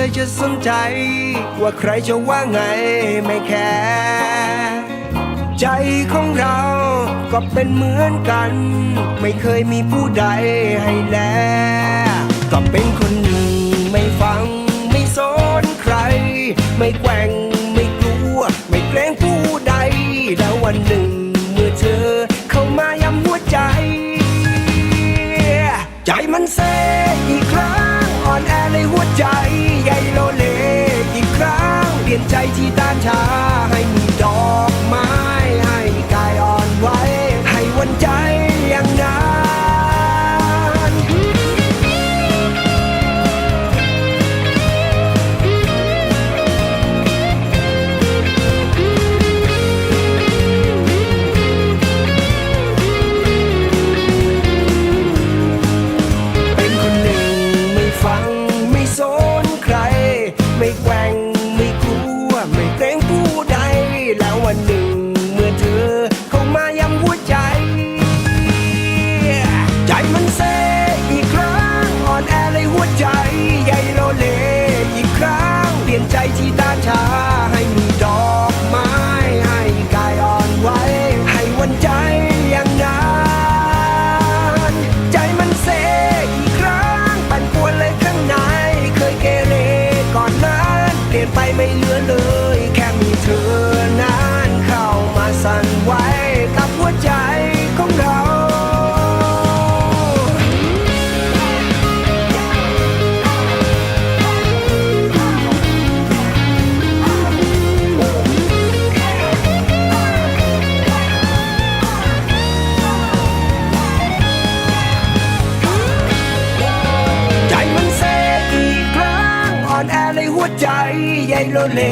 คยจะสนใจ ว่าใครจะว่าไงไม่แคร์ใจของเราก็เป็นเหมือนกัน ไม่เคยมีผู้ใดให้แล ก็เป็นคนหนึ่งไม่ฟังไม่สนใคร ไม่แกว่งไม่กลัว ไม่เกรงผู้ใด แล้ววันหนึ่งเมื่อเธอเข้ามาย้ำหัวใจ ใจมันเซอีกครั้ง อ่อนแอในหัวใจใหญ่โลเลอีกครั้ง เปลี่ยนใจที่ต้านชา ไม่แกว่งไม่กลัวไม่เกรงผู้ใด แล้ววันหนึ่งเมื่อเธอเข้ามาย้ำหัวใจ ใจมันเซอีกครั้งอ่อนแอเลยหัวใจ เหลือเลย แค่มีเธอนั้นเข้ามาสั่นไหว ใจใหญ่โลเล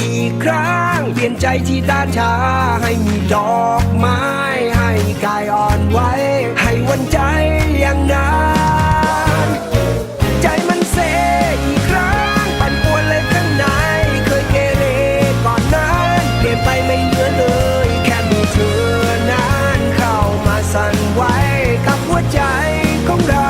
อีกครั้ง เปลี่ยนใจที่ด้านชาให้มีดอกไม้ ให้กายอ่อนไหวให้วันใจอย่างนั้นใจมันเสอีกครั้งปั่นป่วนเลยข้างในเคยเกเรก่อนนั้นเปลี่ยนไปไม่เหลือเลย แค่มีเธอนั้นเข้ามาสั่นไหวกับหัวใจของเรา